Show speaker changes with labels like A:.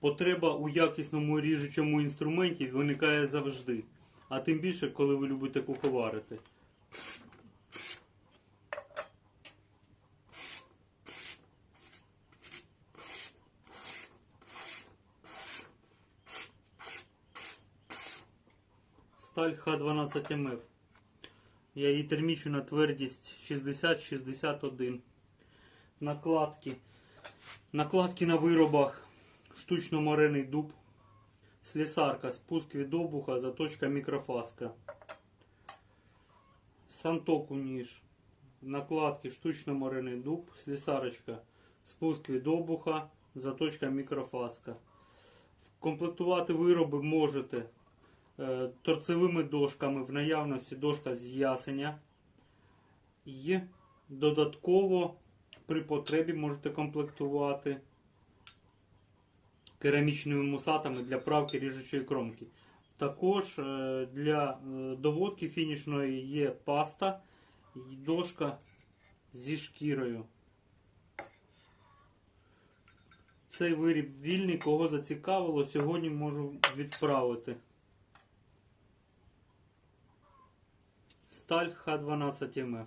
A: Потреба у якісному ріжучому інструменті виникає завжди. А тим більше, коли ви любите куховарити. Сталь Х12МФ. Я її термічу на твердість 60-61. Накладки. Накладки на виробах. Штучно морений дуб. Слесарка, спуск від обуха, заточка мікрофаска. Сантоку ніж. Накладки, штучно морений дуб, слесарочка, спуск від обуха, заточка мікрофаска. Комплектувати вироби можете е, торцевими дошками в наявності дошка з ясеня. І додатково при потребі можете комплектувати керамічними мусатами для правки ріжучої кромки. Також е, для е, доводки фінішної є паста і дошка зі шкірою. Цей виріб вільний, кого зацікавило, сьогодні можу відправити. Сталь Х12МФ.